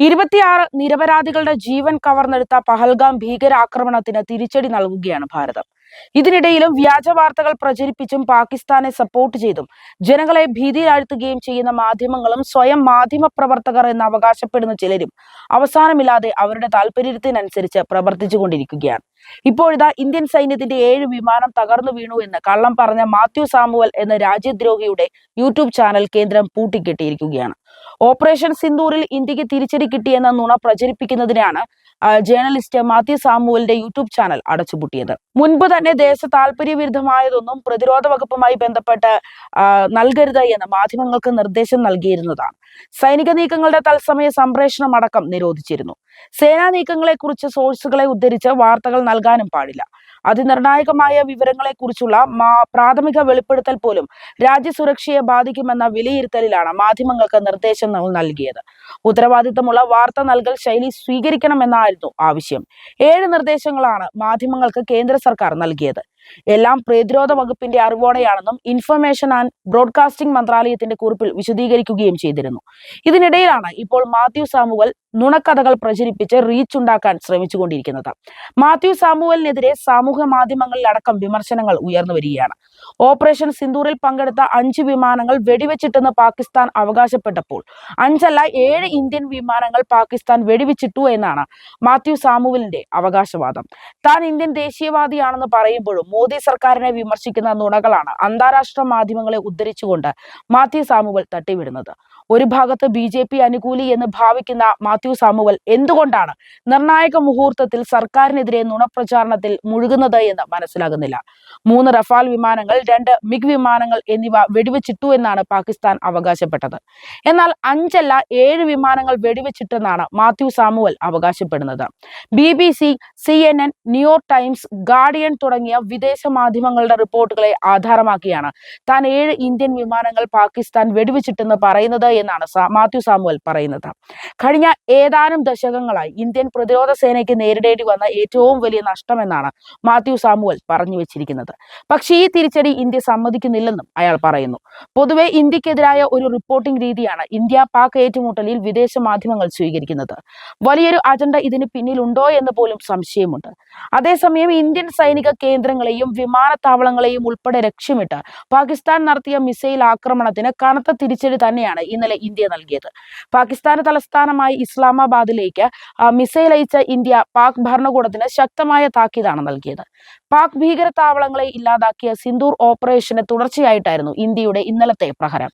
ഇരുപത്തിയാറ് നിരപരാധികളുടെ ജീവൻ കവർന്നെടുത്ത പഹൽഗാം ഭീകരാക്രമണത്തിന് തിരിച്ചടി നൽകുകയാണ് ഭാരതം. ഇതിനിടയിലും വ്യാജ വാർത്തകൾ പ്രചരിപ്പിച്ചും പാകിസ്ഥാനെ സപ്പോർട്ട് ചെയ്തും ജനങ്ങളെ ഭീതിയിലാഴ്ത്തുകയും ചെയ്യുന്ന മാധ്യമങ്ങളും സ്വയം മാധ്യമ പ്രവർത്തകർ എന്ന് അവകാശപ്പെടുന്ന ചിലരും അവസാനമില്ലാതെ അവരുടെ താല്പര്യത്തിനനുസരിച്ച് പ്രവർത്തിച്ചുകൊണ്ടിരിക്കുകയാണ്. ഇപ്പോഴിതാ ഇന്ത്യൻ സൈന്യത്തിന്റെ ഏഴ് വിമാനം തകർന്നു വീണു എന്ന് കള്ളം പറഞ്ഞ മാത്യു സാമുവൽ എന്ന രാജ്യദ്രോഹിയുടെ യൂട്യൂബ് ചാനൽ കേന്ദ്രം പൂട്ടിക്കെട്ടിയിരിക്കുകയാണ്. ഓപ്പറേഷൻ സിന്ദൂറിൽ ഇന്ത്യയ്ക്ക് തിരിച്ചടി കിട്ടിയെന്ന നുണ പ്രചരിപ്പിക്കുന്നതിനാണ് ജേർണലിസ്റ്റ് മാത്യു സാമുവലിന്റെ യൂട്യൂബ് ചാനൽ അടച്ചുപൂട്ടിയത്. മുൻപ് തന്നെ ദേശ താല്പര്യ വിരുദ്ധമായതൊന്നും പ്രതിരോധ വകുപ്പുമായി ബന്ധപ്പെട്ട് നൽകരുത് എന്ന് മാധ്യമങ്ങൾക്ക് നിർദ്ദേശം നൽകിയിരുന്നതാണ്. സൈനിക നീക്കങ്ങളുടെ തത്സമയ സംപ്രേഷണം അടക്കം നിരോധിച്ചിരുന്നു. സേനാ നീക്കങ്ങളെ കുറിച്ച് സോഴ്സുകളെ ഉദ്ധരിച്ച് വാർത്തകൾ നൽകാനും പാടില്ല. അതിനിർണായകമായ വിവരങ്ങളെക്കുറിച്ചുള്ള പ്രാഥമിക വെളിപ്പെടുത്തൽ പോലും രാജ്യസുരക്ഷയെ ബാധിക്കുമെന്ന വിലയിരുത്തലിലാണ് മാധ്യമങ്ങൾക്ക് നിർദ്ദേശം നൽ- നൽകിയത്. ഉത്തരവാദിത്തമുള്ള വാർത്ത നൽകൽ ശൈലി സ്വീകരിക്കണമെന്നായിരുന്നു ആവശ്യം. ഏഴ് നിർദ്ദേശങ്ങളാണ് മാധ്യമങ്ങൾക്ക് കേന്ദ്ര സർക്കാർ നൽകിയത്. എല്ലാം പ്രതിരോധ വകുപ്പിന്റെ അറിവോടെയാണെന്നും ഇൻഫർമേഷൻ ആൻഡ് ബ്രോഡ്കാസ്റ്റിംഗ് മന്ത്രാലയത്തിന്റെ കുറിപ്പിൽ വിശദീകരിക്കുകയും ചെയ്തിരുന്നു. ഇതിനിടയിലാണ് ഇപ്പോൾ മാത്യു സാമുവൽ നുണക്കഥകൾ പ്രചരിപ്പിച്ച് റീച്ച് ഉണ്ടാക്കാൻ ശ്രമിച്ചുകൊണ്ടിരിക്കുന്നത്. മാത്യു സാമുവലിനെതിരെ സാമൂഹ്യ മാധ്യമങ്ങളിലടക്കം വിമർശനങ്ങൾ ഉയർന്നു വരികയാണ്. ഓപ്പറേഷൻ സിന്ദൂറിൽ പങ്കെടുത്ത അഞ്ച് വിമാനങ്ങൾ വെടിവെച്ചിട്ടെന്ന് പാകിസ്ഥാൻ അവകാശപ്പെട്ടപ്പോൾ അഞ്ചല്ല ഏഴ് ഇന്ത്യൻ വിമാനങ്ങൾ പാകിസ്ഥാൻ വെടിവെച്ചിട്ടു എന്നാണ് മാത്യു സാമുവലിന്റെ അവകാശവാദം. താൻ ഇന്ത്യൻ ദേശീയവാദിയാണെന്ന് പറയുമ്പോഴും മോദി സർക്കാരിനെ വിമർശിക്കുന്ന നുണകളാണ് അന്താരാഷ്ട്ര മാധ്യമങ്ങളെ ഉദ്ധരിച്ചുകൊണ്ട് മാത്യു സാമുവൽ തട്ടിവിടുന്നത്. ഒരു ഭാഗത്ത് ബി അനുകൂലി എന്ന് ഭാവിക്കുന്ന മാത്യു സാമുവൽ എന്തുകൊണ്ടാണ് നിർണായക മുഹൂർത്തത്തിൽ സർക്കാരിനെതിരെ നുണപ്രചാരണത്തിൽ മുഴുകുന്നത് എന്ന് മനസ്സിലാകുന്നില്ല? മൂന്ന് റഫാൽ വിമാനങ്ങൾ രണ്ട് മിഗ് വിമാനങ്ങൾ എന്നിവ വെടിവെച്ചിട്ടു എന്നാണ് പാകിസ്ഥാൻ അവകാശപ്പെട്ടത്. എന്നാൽ അഞ്ചല്ല ഏഴ് വിമാനങ്ങൾ വെടിവെച്ചിട്ടെന്നാണ് മാത്യു സാമുവൽ അവകാശപ്പെടുന്നത്. B B C C N N New York Times Guardian തുടങ്ങിയ വിദേശ മാധ്യമങ്ങളുടെ റിപ്പോർട്ടുകളെ ആധാരമാക്കിയാണ് താൻ ഏഴ് ഇന്ത്യൻ വിമാനങ്ങൾ പാകിസ്ഥാൻ വെടിവെച്ചിട്ടെന്ന് പറയുന്നത് എന്നാണ് മാത്യു സാമുവൽ പറയുന്നത്. കഴിഞ്ഞ ഏതാനും ദശകങ്ങളായി ഇന്ത്യൻ പ്രതിരോധ സേനയ്ക്ക് നേരിടേണ്ടി വന്ന ഏറ്റവും വലിയ നഷ്ടമെന്നാണ് മാത്യു സാമുവൽ പറഞ്ഞു വെച്ചിരിക്കുന്നത്. പക്ഷേ ഈ തിരിച്ചടി ഇന്ത്യ സമ്മതിക്കുന്നില്ലെന്നും അയാൾ പറയുന്നു. പൊതുവെ ഇന്ത്യക്കെതിരായ ഒരു റിപ്പോർട്ടിംഗ് രീതിയാണ് ഇന്ത്യ പാക് ഏറ്റുമുട്ടലിൽ വിദേശ മാധ്യമങ്ങൾ സ്വീകരിക്കുന്നത്. വലിയൊരു അജണ്ട ഇതിന് പിന്നിലുണ്ടോ എന്ന് പോലും സംശയമുണ്ട്. അതേസമയം ഇന്ത്യൻ സൈനിക കേന്ദ്രങ്ങളെയും വിമാനത്താവളങ്ങളെയും ഉൾപ്പെടെ ലക്ഷ്യമിട്ട് പാകിസ്ഥാൻ നടത്തിയ മിസൈൽ ആക്രമണത്തിന് കനത്ത തിരിച്ചടി തന്നെയാണ് ഇന്നലെ ഇന്ത്യ നൽകിയത്. പാകിസ്ഥാന് തലസ്ഥാനമായി ഇസ്ലാമാബാദിലേക്ക് മിസൈൽ അയച്ച ഇന്ത്യ പാക് ഭരണകൂടത്തിന് ശക്തമായ താക്കീതാണ് നൽകിയത്. പാക് ഭീകര താവളങ്ങളെ ഇല്ലാതാക്കിയ സിന്ദൂർ ഓപ്പറേഷന് തുടർച്ചയായിട്ടായിരുന്നു ഇന്ത്യയുടെ ഇന്നലത്തെ പ്രഹരം.